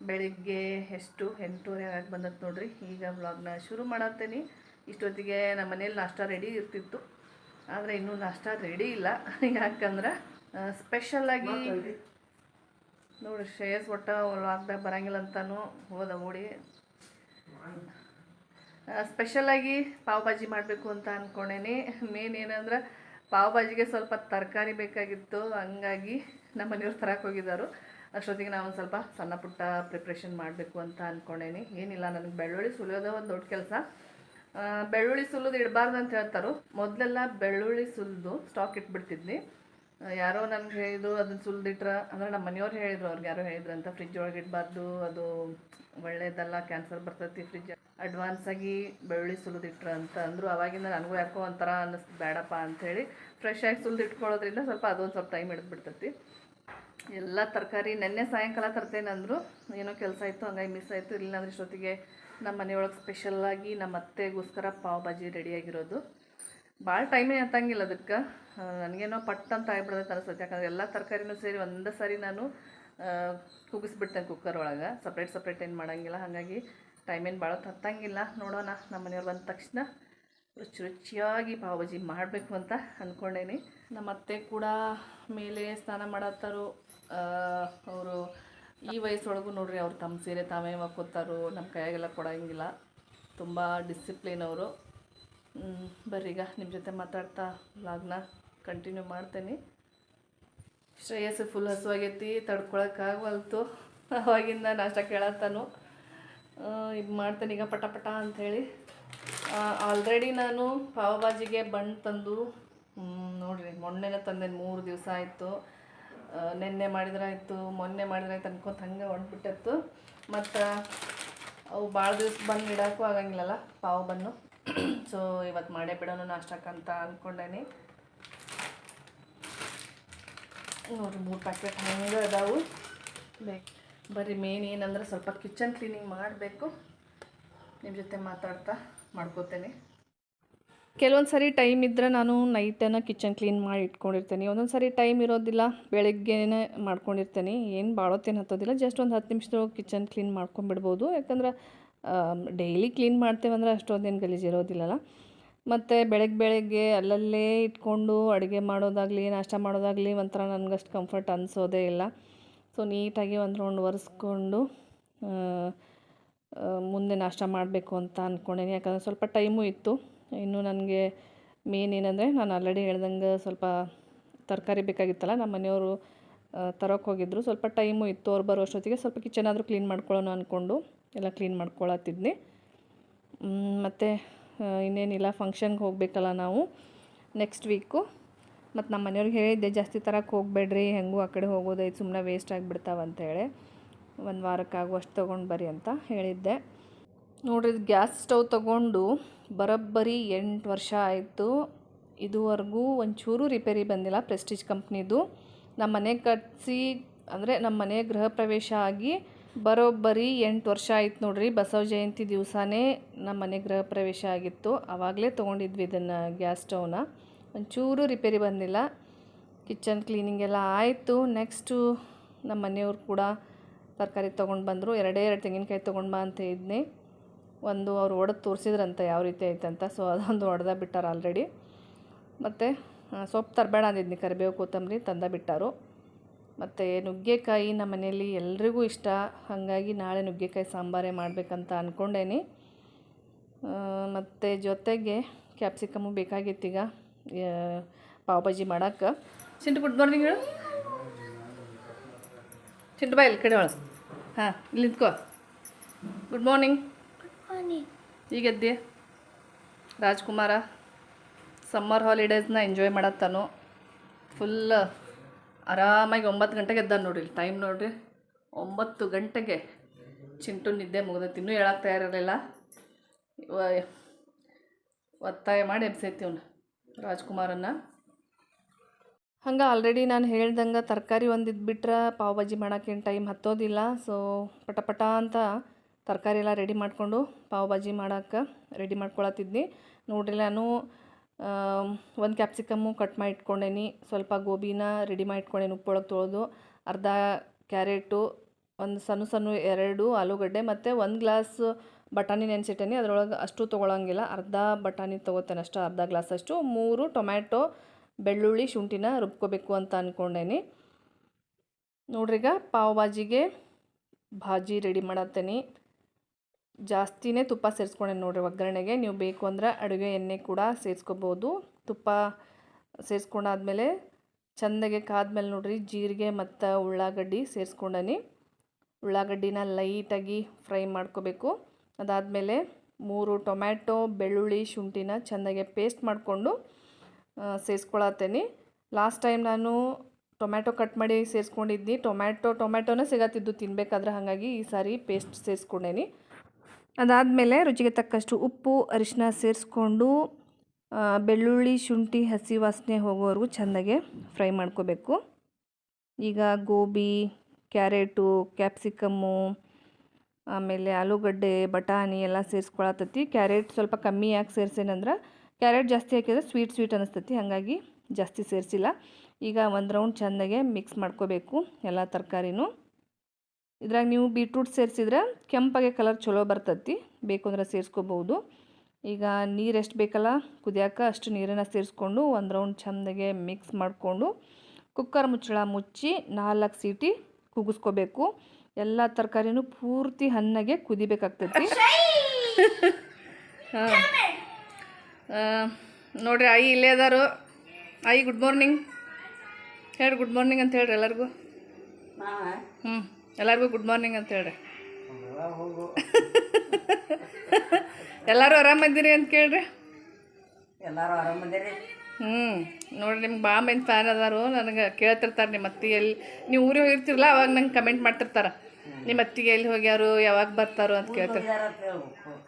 ಬೆಳಿಗ್ಗೆ ಎಷ್ಟು? ಎಂಟೂವರೆ ಆಗಿ ಬಂದದ್ದು ನೋಡ್ರಿ. ಈಗ ವ್ಲಾಗ್ನ ಶುರು ಮಾಡತ್ತೇನೆ. ಇಷ್ಟೊತ್ತಿಗೆ ನಮ್ಮ ಮನೇಲಿ ನಾಷ್ಟ ರೆಡಿ ಇರ್ತಿತ್ತು. ಆದರೆ ಇನ್ನೂ ನಾಷ್ಟ ರೆಡಿ ಇಲ್ಲ. ಯಾಕಂದ್ರೆ ಸ್ಪೆಷಲಾಗಿ ನೋಡಿ ಶ್ರೇಯಸ್ ಒಟ್ಟ ವ್ಲಾಗ್ದಾಗ ಬರಂಗಿಲ್ಲ ಅಂತಾನು ಹೋದ ಓಡಿ ಸ್ಪೆಷಲಾಗಿ ಪಾವ್ ಭಾಜಿ ಮಾಡಬೇಕು ಅಂತ ಅಂದ್ಕೊಂಡೇನಿ ಮೇನ್ ಏನಂದ್ರೆ ಪಾವ್ ಭಾಜಿಗೆ ಸ್ವಲ್ಪ ತರಕಾರಿ ಬೇಕಾಗಿತ್ತು. ಹಂಗಾಗಿ ನಮ್ಮ ಮನೆಯವ್ರು ತರಕ್ಕೆ ಹೋಗಿದ್ದಾರೆ ಅಷ್ಟೊತ್ತಿಗೆ ನಾನು ಸ್ವಲ್ಪ ಸಣ್ಣ ಪುಟ್ಟ ಪ್ರಿಪ್ರೇಷನ್ ಮಾಡಬೇಕು ಅಂತ ಅಂದ್ಕೊಂಡೇನಿ ಏನಿಲ್ಲ, ನನಗೆ ಬೆಳ್ಳುಳ್ಳಿ ಸುಲಿಯೋದೇ ಒಂದು ದೊಡ್ಡ ಕೆಲಸ. ಬೆಳ್ಳುಳ್ಳಿ ಸುಲಿದು ಇಡಬಾರ್ದು ಅಂತ ಹೇಳ್ತಾರೋ. ಮೊದಲೆಲ್ಲ ಬೆಳ್ಳುಳ್ಳಿ ಸುಲಿದು ಸ್ಟಾಕ್ ಇಟ್ಬಿಡ್ತಿದ್ನಿ ಯಾರೋ ನನಗೆ ಹೇಳಿದ್ರು ಅದನ್ನು ಸುಲಿದಿಟ್ರ, ಅಂದ್ರೆ ನಮ್ಮ ಮನೆಯವ್ರು ಹೇಳಿದ್ರು, ಅವ್ರಿಗೆ ಯಾರೋ ಹೇಳಿದ್ರು, ಅಂತ ಫ್ರಿಜ್ ಒಳಗೆ ಇಡಬಾರ್ದು, ಅದು ಒಳ್ಳೇದಲ್ಲ ಕ್ಯಾನ್ಸರ್ ಬರ್ತೈತಿ ಫ್ರಿಜ್ ಅಡ್ವಾನ್ಸ್ ಆಗಿ ಬೆಳ್ಳುಳ್ಳಿ ಸುಲಿದಿಟ್ರ ಅಂತ ಅಂದರು. ಅವಾಗಿಂದ ನನಗೂ ಯಾಕೋ ಒಂಥರ ಅನ್ನಿಸ್ತು ಬೇಡಪ್ಪ ಅಂಥೇಳಿ ಫ್ರೆಶ್ ಆಗಿ ಸುಲಿದಿಟ್ಕೊಳ್ಳೋದ್ರಿಂದ ಸ್ವಲ್ಪ ಅದೊಂದು ಸ್ವಲ್ಪ ಟೈಮ್ ಹಿಡಿದ್ಬಿಡ್ತೈತಿ. ಎಲ್ಲ ತರಕಾರಿ ನೆನ್ನೆ ಸಾಯಂಕಾಲ ತರ್ತೇನೆ ಅಂದರು ಏನೋ ಕೆಲಸ ಆಯಿತು ಹಂಗಾಗಿ ಮಿಸ್ ಆಯಿತು. ಇಲ್ಲಾಂದ್ರೆ ಇಷ್ಟೊತ್ತಿಗೆ ನಮ್ಮ ಮನೆಯೊಳಗೆ ಸ್ಪೆಷಲ್ಲಾಗಿ ನಮ್ಮ ಅತ್ತೆಗೋಸ್ಕರ ಪಾವ್ ಭಾಜಿ ರೆಡಿಯಾಗಿರೋದು ಭಾಳ ಟೈಮೇ ಹತ್ತಂಗಿಲ್ಲ ಅದಕ್ಕೆ ನನಗೇನೋ ಪಟ್ ಅಂತ ಆಗ್ಬಿಡುತ್ತೆ ಅನಿಸುತ್ತೆ. ಯಾಕಂದರೆ ಎಲ್ಲ ತರಕಾರಿನೂ ಸೇರಿ ಒಂದೇ ಸಾರಿ ನಾನು ಕುಗಿಸ್ಬಿಡ್ತೇನೆ ಕುಕ್ಕರ್ ಒಳಗೆ. ಸಪ್ರೇಟ್ ಸಪ್ರೇಟ್ ಏನು ಮಾಡೋಂಗಿಲ್ಲ. ಹಾಗಾಗಿ ಟೈಮೇನು ಭಾಳ ತತ್ತಂಗಿಲ್ಲ ನೋಡೋಣ ನಮ್ಮ ಮನೆಯವ್ರು ಬಂದ ತಕ್ಷಣ ರುಚಿ ರುಚಿಯಾಗಿ ಪಾವ್ ಬಾಜಿ ಮಾಡಬೇಕು ಅಂತ ಅಂದ್ಕೊಂಡೇನಿ ನಮ್ಮ ಅತ್ತೆ ಕೂಡ ಮೇಲೆ ಸ್ನಾನ ಮಾಡತ್ತಾರು. ಅವರು ಈ ವಯಸ್ಸೊಳಗೂ ನೋಡ್ರಿ ಅವ್ರು ತಮ್ಮ ಸೀರೆ ತಾವೇ ಹಾಕೋತಾರು ನಮ್ಮ ಕೈಯಾಗೆಲ್ಲ ಕೊಡೋಂಗಿಲ್ಲ. ತುಂಬ ಡಿಸಿಪ್ಲಿನ್ ಅವರು. ಬರ್ರಿ ಈಗ ನಿಮ್ಮ ಜೊತೆ ಮಾತಾಡ್ತಾ ಲಾಗ್ನ ಕಂಟಿನ್ಯೂ ಮಾಡ್ತೇನೆ. ಶ್ರೇಯಸ್ ಫುಲ್ ಹಸುವಾಗೈತಿ ತಡ್ಕೊಳಕ್ಕಾಗವಲ್ತು ಅವಾಗಿಂದ ನಾಷ್ಟ ಕೇಳತ್ತಾನು. ಇದು ಮಾಡ್ತೇನೆ ಈಗ ಪಟ ಪಟ ಅಂಥೇಳಿ. ಆಲ್ರೆಡಿ ನಾನು ಪಾವಭಾಜಿಗೆ ಬಣ್ಣ ತಂದು ನೋಡ್ರಿ ಮೊನ್ನೆನೇ ತಂದೆ ಮೂರು ದಿವಸ ಆಯಿತು. ನಿನ್ನೆ ಮಾಡಿದ್ರಾಯ್ತು ಮೊನ್ನೆ ಮಾಡಿದ್ರಾಯ್ತು ಅನ್ಕೊಂತ ಹಂಗೆ ಹೊಂಟ್ಬಿಟ್ಟಿತ್ತು. ಮತ್ತು ಅವು ಭಾಳ ದಿವಸ ಬಂದು ಇಡೋಕ್ಕೂ ಆಗಂಗಿಲ್ಲಲ್ಲ ಪಾವು ಬನ್ನು. ಸೊ ಇವತ್ತು ಮಾಡೇ ಬಿಡೋನು ನಾಷ್ಟಕ್ಕಂತ ಅಂದ್ಕೊಂಡೇನಿ ನೋಡ್ರಿ ಮೂರು ಪ್ಯಾಕೆಟ್ ಹಂಗೆ ಅದಾವು. ಬೇಕು. ಬರೀ ಮೇನ್ ಏನಂದ್ರೆ ಸ್ವಲ್ಪ ಕಿಚನ್ ಕ್ಲೀನಿಂಗ್ ಮಾಡಬೇಕು. ನಿಮ್ಮ ಜೊತೆ ಮಾತಾಡ್ತಾ ಮಾಡ್ಕೋತೇನೆ. ಕೆಲವೊಂದು ಸರಿ ಟೈಮ್ ಇದ್ದರೆ ನಾನು ನೈಟನ್ನು ಕಿಚನ್ ಕ್ಲೀನ್ ಮಾಡಿ ಇಟ್ಕೊಂಡಿರ್ತೀನಿ. ಒಂದೊಂದು ಸರಿ ಟೈಮ್ ಇರೋದಿಲ್ಲ, ಬೆಳಗ್ಗೆನೇ ಮಾಡ್ಕೊಂಡಿರ್ತೀನಿ. ಏನು ಭಾಳೊತ್ತೇನು ಹತ್ತೋದಿಲ್ಲ. ಜಸ್ಟ್ ಒಂದು ಹತ್ತು ನಿಮಿಷದೊಳಗೆ ಕಿಚನ್ ಕ್ಲೀನ್ ಮಾಡ್ಕೊಂಬಿಡ್ಬೋದು ಯಾಕಂದ್ರೆ ಡೈಲಿ ಕ್ಲೀನ್ ಮಾಡ್ತೇವಂದ್ರೆ ಅಷ್ಟೊಂದೇನು ಗಲೀಜು ಇರೋದಿಲ್ಲಲ್ಲ. ಮತ್ತು ಬೆಳಗ್ಗೆ ಬೆಳಗ್ಗೆ ಅಲ್ಲಲ್ಲೇ ಇಟ್ಕೊಂಡು ಅಡುಗೆ ಮಾಡೋದಾಗಲಿ, ನಾಷ್ಟ ಮಾಡೋದಾಗಲಿ ಒಂಥರ ನನಗಷ್ಟು ಕಂಫರ್ಟ್ ಅನಿಸೋದೇ ಇಲ್ಲ. ಸೊ ನೀಟಾಗಿ ಒಂದು ರೌಂಡ್ ಒರೆಸ್ಕೊಂಡು ಮುಂದೆ ನಾಷ್ಟ ಮಾಡಬೇಕು ಅಂತ ಅಂದ್ಕೊಂಡೇನಿ ಯಾಕಂದರೆ ಸ್ವಲ್ಪ ಟೈಮು ಇತ್ತು. ಇನ್ನು ನನಗೆ ಮೇನ್ ಏನಂದರೆ ನಾನು ಆಲ್ರೆಡಿ ಹೇಳ್ದಂಗೆ ಸ್ವಲ್ಪ ತರಕಾರಿ ಬೇಕಾಗಿತ್ತಲ್ಲ, ನಮ್ಮ ಮನೆಯವರು ತರೋಕೆ ಹೋಗಿದ್ರು. ಸ್ವಲ್ಪ ಟೈಮು ಇತ್ತು ಅವ್ರು ಬರೋ ಅಷ್ಟೊತ್ತಿಗೆ. ಸ್ವಲ್ಪ ಕಿಚನ್ ಆದರೂ ಕ್ಲೀನ್ ಮಾಡ್ಕೊಳ್ಳೋಣ ಅಂದ್ಕೊಂಡು ಎಲ್ಲ ಕ್ಲೀನ್ ಮಾಡ್ಕೊಳತ್ತಿದ್ನಿ. ಮತ್ತು ಇನ್ನೇನಿಲ್ಲ ಫಂಕ್ಷನ್ಗೆ ಹೋಗಬೇಕಲ್ಲ ನಾವು ನೆಕ್ಸ್ಟ್ ವೀಕು ಮತ್ತು ನಮ್ಮ ಮನೆಯವ್ರಿಗೆ ಹೇಳಿದ್ದೆ, ಜಾಸ್ತಿ ತರಕ್ಕೆ ಹೋಗಬೇಡ್ರಿ, ಹೆಂಗೂ ಆ ಕಡೆ ಹೋಗೋದೈತೆ ಸುಮ್ಮನೆ ವೇಸ್ಟ್ ಆಗಿಬಿಡ್ತಾವ ಅಂತೇಳಿ ಒಂದು ವಾರಕ್ಕಾಗುವಷ್ಟು ತೊಗೊಂಡು ಬರ್ರಿ ಅಂತ ಹೇಳಿದ್ದೆ. ನೋಡ್ರಿ ಗ್ಯಾಸ್ ಸ್ಟವ್ ತಗೊಂಡು ಬರೋಬ್ಬರಿ ಎಂಟು ವರ್ಷ ಆಯಿತು. ಇದುವರೆಗೂ ಒಂಚೂರು ರಿಪೇರಿ ಬಂದಿಲ್ಲ ಪ್ರೆಸ್ಟೀಜ್ ಕಂಪ್ನಿದು. ನಮ್ಮ ಮನೆ ಕಟ್ಸಿ, ಅಂದರೆ ನಮ್ಮ ಮನೆ ಗೃಹ ಪ್ರವೇಶ ಆಗಿ ಬರೋಬ್ಬರಿ ಎಂಟು ವರ್ಷ ಆಯ್ತು ನೋಡ್ರಿ. ಬಸವ ಜಯಂತಿ ದಿವಸನೇ ನಮ್ಮ ಮನೆ ಗೃಹ ಪ್ರವೇಶ ಆಗಿತ್ತು. ಆವಾಗಲೇ ತೊಗೊಂಡಿದ್ವಿ ಇದನ್ನು ಗ್ಯಾಸ್ ಸ್ಟವ್ನ. ಒಂಚೂರು ರಿಪೇರಿ ಬಂದಿಲ್ಲ. ಕಿಚನ್ ಕ್ಲೀನಿಂಗ್ ಎಲ್ಲ ಆಯಿತು. ನೆಕ್ಸ್ಟು ನಮ್ಮ ಮನೆಯವ್ರು ಕೂಡ ತರಕಾರಿ ತೊಗೊಂಡು ಬಂದರು. ಎರಡೇ ಎರಡು ತೆಂಗಿನಕಾಯಿ ತೊಗೊಂಡು ಬಾ ಅಂತ ಇದ್ನಿ. ಒಂದು ಅವ್ರು ಒಡೆದು ತೋರಿಸಿದ್ರಂತ ಯಾವ ರೀತಿ ಐತಂತ ಸೊ ಅದೊಂದು ಒಡೆದ ಬಿಟ್ಟಾರೆ ಆಲ್ರೆಡಿ ಮತ್ತು ಸೊಪ್ಪು ತರಬೇಡ ಅಂದಿದ್ನಿ, ಕರಿಬೇವು, ಕೊತ್ತಂಬರಿ ತಂದ ಬಿಟ್ಟಾರು. ಮತ್ತು ನುಗ್ಗೆಕಾಯಿ ನಮ್ಮ ಮನೆಯಲ್ಲಿ ಎಲ್ರಿಗೂ ಇಷ್ಟ. ಹಾಗಾಗಿ ನಾಳೆ ನುಗ್ಗೆಕಾಯಿ ಸಾಂಬಾರೇ ಮಾಡಬೇಕಂತ ಅಂದ್ಕೊಂಡೇನಿ ಮತ್ತು ಜೊತೆಗೆ ಕ್ಯಾಪ್ಸಿಕಮ್ಮು ಬೇಕಾಗಿತ್ತೀಗ ಪಾವ್ ಭಾಜಿ ಮಾಡೋಕ್ಕೆ ಚಿಂಟು ಗುಡ್ ಮಾರ್ನಿಂಗ್ ಹೇಳು. ಚಿಂಟು ಬಾಯಿ ಇಲ್ಲಿ ಕಡೆ ಒಳ ಹಾಂ, ಇಲ್ಲಿ ನಿಂತ್ಕೋ. ಗುಡ್ ಮಾರ್ನಿಂಗ್ ಈಗ ಎದ್ದೆ. ರಾಜ್ಕುಮಾರ ಸಮ್ಮರ್ ಹಾಲಿಡೇಸ್ನ ಎಂಜಾಯ್ ಮಾಡತ್ತಾನು. ಫುಲ್ ಆರಾಮಾಗಿ ಒಂಬತ್ತು ಗಂಟೆಗೆ ಎದ್ದ ನೋಡಿರಿ ಟೈಮ್ ನೋಡಿರಿ. ಒಂಬತ್ತು ಗಂಟೆಗೆ ಚಿಂಟು ನಿದ್ದೆ ಮುಗ್ದೈತಿ. ಇನ್ನೂ ಹೇಳಕ್ಕೆ ತಯಾರಿರಲಿಲ್ಲ. ಒತ್ತಾಯ ಮಾಡಿ ಎಬ್ಸೈತಿ ಅವನು ರಾಜ್ಕುಮಾರನ್ನ. ಹಂಗೆ ಆಲ್ರೆಡಿ ನಾನು ಹೇಳ್ದಂಗೆ ತರಕಾರಿ ಒಂದಿದ್ದು ಇದ್ಬಿಟ್ರೆ ಪಾವ್ ಭಾಜಿ ಮಾಡೋಕ್ಕೇನು ಟೈಮ್ ಹತ್ತೋದಿಲ್ಲ. ಸೊ ಪಟ ಪಟ ಅಂತ ತರಕಾರಿ ಎಲ್ಲ ರೆಡಿ ಮಾಡಿಕೊಂಡು ಪಾವ್ ಭಾಜಿ ಮಾಡೋಕ್ಕೆ ರೆಡಿ ಮಾಡ್ಕೊಳತ್ತಿದ್ನಿ. ನೋಡ್ರಿ ನಾನು ಒಂದು ಕ್ಯಾಪ್ಸಿಕಮ್ಮು ಕಟ್ ಮಾಡಿ ಇಟ್ಕೊಂಡೇನಿ ಸ್ವಲ್ಪ ಗೋಬಿನ ರೆಡಿ ಮಾಡಿ ಇಟ್ಕೊಂಡೇನಿ ಉಪ್ಪೊಳಗೆ ತೊಳೆದು. ಅರ್ಧ ಕ್ಯಾರೆಟು ಒಂದು ಸಣ್ಣ ಸಣ್ಣ ಎರಡು ಆಲೂಗಡ್ಡೆ ಮತ್ತು ಒಂದು ಗ್ಲಾಸ್ ಬಟಾಣಿ ನೆನೆಸಿಟ್ಟೇನಿ. ಅದರೊಳಗೆ ಅಷ್ಟು ತೊಗೊಳಂಗಿಲ್ಲ. ಅರ್ಧ ಬಟಾಣಿ ತೊಗೋತೇನೆ ಅಷ್ಟು. ಅರ್ಧ ಗ್ಲಾಸ್ ಅಷ್ಟು. ಮೂರು ಟೊಮ್ಯಾಟೊ, ಬೆಳ್ಳುಳ್ಳಿ, ಶುಂಠಿನ ರುಬ್ಕೋಬೇಕು ಅಂತ ಅಂದ್ಕೊಂಡೇನಿ ನೋಡ್ರಿಗ ಪಾವ್ ಭಾಜಿಗೆ ಭಾಜಿ ರೆಡಿ ಮಾಡತ್ತೇನೆ. ಜಾಸ್ತಿನೇ ತುಪ್ಪ ಸೇರಿಸ್ಕೊಂಡೆ ನೋಡಿರಿ ಒಗ್ಗರಣೆಗೆ. ನೀವು ಬೇಕು ಅಂದ್ರೆ ಅಡುಗೆ ಎಣ್ಣೆ ಕೂಡ ಸೇರಿಸ್ಕೋಬೋದು. ತುಪ್ಪ ಸೇರಿಸ್ಕೊಂಡಾದ್ಮೇಲೆ ಚೆಂದಾಗೆ ಕಾದ್ಮೇಲೆ ನೋಡಿರಿ ಜೀರಿಗೆ ಮತ್ತು ಉಳ್ಳಾಗಡ್ಡಿ ಸೇರಿಸ್ಕೊಂಡನಿ. ಉಳ್ಳಾಗಡ್ಡಿನ ಲೈಟಾಗಿ ಫ್ರೈ ಮಾಡ್ಕೋಬೇಕು. ಅದಾದಮೇಲೆ ಮೂರು ಟೊಮ್ಯಾಟೊ, ಬೆಳ್ಳುಳ್ಳಿ, ಶುಂಠಿನ ಚೆಂದಾಗೆ ಪೇಸ್ಟ್ ಮಾಡಿಕೊಂಡು ಸೇರಿಸ್ಕೊಳತ್ತೇನೆ. ಲಾಸ್ಟ್ ಟೈಮ್ ನಾನು ಟೊಮ್ಯಾಟೊ ಕಟ್ ಮಾಡಿ ಸೇರಿಸ್ಕೊಂಡಿದ್ನಿ. ಟೊಮ್ಯಾಟೊ, ಟೊಮ್ಯಾಟೊನೇ ಸಿಗತ್ತಿದ್ದು ತಿನ್ಬೇಕಾದ್ರೆ ಹಾಗಾಗಿ ಈ ಸಾರಿ ಪೇಸ್ಟ್ ಸೇರಿಸ್ಕೊಂಡೇನಿ. ಅದಾದಮೇಲೆ ರುಚಿಗೆ ತಕ್ಕಷ್ಟು ಉಪ್ಪು ಅರಿಶಿನ ಸೇರಿಸ್ಕೊಂಡು ಬೆಳ್ಳುಳ್ಳಿ, ಶುಂಠಿ, ಹಸಿ ವಾಸನೆ ಹೋಗೋವರೆಗೂ ಚೆಂದಾಗೆ ಫ್ರೈ ಮಾಡ್ಕೋಬೇಕು. ಈಗ ಗೋಬಿ, ಕ್ಯಾರೆಟು, ಕ್ಯಾಪ್ಸಿಕಮ್ಮು, ಆಮೇಲೆ ಆಲೂಗಡ್ಡೆ, ಬಟಾಣಿ ಎಲ್ಲ ಸೇರಿಸ್ಕೊಳತತಿ ಕ್ಯಾರೆಟ್ ಸ್ವಲ್ಪ ಕಮ್ಮಿ ಯಾಕೆ ಸೇರಿಸೇನಂದ್ರೆ ಕ್ಯಾರೆಟ್ ಜಾಸ್ತಿ ಹಾಕಿದ್ರೆ ಸ್ವೀಟ್ ಸ್ವೀಟ್ ಅನ್ನಿಸ್ತತಿ ಹಾಗಾಗಿ ಜಾಸ್ತಿ ಸೇರಿಸಿಲ್ಲ. ಈಗ ಒಂದು ರೌಂಡ್ ಚೆಂದಾಗೆ ಮಿಕ್ಸ್ ಮಾಡ್ಕೋಬೇಕು, ಎಲ್ಲ ತರಕಾರಿನೂ. ಇದ್ರಾಗ ನೀವು ಬೀಟ್ರೂಟ್ ಸೇರಿಸಿದ್ರೆ ಕೆಂಪಾಗೆ ಕಲರ್ ಚಲೋ ಬರ್ತತಿ ಬೇಕು ಅಂದ್ರೆ ಸೇರಿಸ್ಕೋಬೋದು ಈಗ ನೀರು ಎಷ್ಟು ಬೇಕಲ್ಲ ಕುದಿಯಾಕ ಅಷ್ಟು ನೀರನ್ನು ಸೇರಿಸ್ಕೊಂಡು ಒಂದು ರೌಂಡ್ ಚೆಂದಾಗೆ ಮಿಕ್ಸ್ ಮಾಡಿಕೊಂಡು ಕುಕ್ಕರ್ ಮುಚ್ಚಳ ಮುಚ್ಚಿ ನಾಲ್ಕು ಸೀಟಿ ಕುಗಿಸ್ಕೋಬೇಕು. ಎಲ್ಲ ತರಕಾರಿನೂ ಪೂರ್ತಿ ಹಣ್ಣಗೆ ಕುದಿಬೇಕಾಗ್ತೈತಿ. ಹಾಂ. ನೋಡ್ರಿ ಆಯಿ ಇಲ್ಲೇ ಅದಾರು. ಆಯಿ ಗುಡ್ ಮಾರ್ನಿಂಗ್ ಹೇಳಿ ಗುಡ್ ಮಾರ್ನಿಂಗ್ ಅಂತ ಹೇಳ್ರಿ ಎಲ್ಲರಿಗೂ. ಹ್ಞೂ ಎಲ್ಲರಿಗೂ ಗುಡ್ ಮಾರ್ನಿಂಗ್ ಅಂತ ಹೇಳ್ರಿ. ಎಲ್ಲರೂ ಆರಾಮಂದಿರಿ ಅಂತ ಕೇಳ್ರಿ. ಎಲ್ಲಾರು ಆರಾಮದಿರಿ ಹ್ಞೂ ನೋಡಿರಿ ನಿಮ್ಗೆ ಭಾಳ ಮಂದಿ ಫ್ಯಾನ್ ಅದಾರು ನನಗೆ ಕೇಳ್ತಿರ್ತಾರೆ ನಿಮ್ಮ ಅತ್ತಿಗೆ ಎಲ್ಲಿ ನೀವು ಊರಿಗೆ ಹೋಗಿರ್ತಿರಲ್ಲ ಅವಾಗ ನಂಗೆ ಕಮೆಂಟ್ ಮಾಡ್ತಿರ್ತಾರೆ. ನಿಮ್ಮ ಅತ್ತಿಗೆ ಎಲ್ಲಿ ಹೋಗ್ಯಾರು ಯಾವಾಗ ಬರ್ತಾರೋ ಅಂತ ಕೇಳ್ತಾರೆ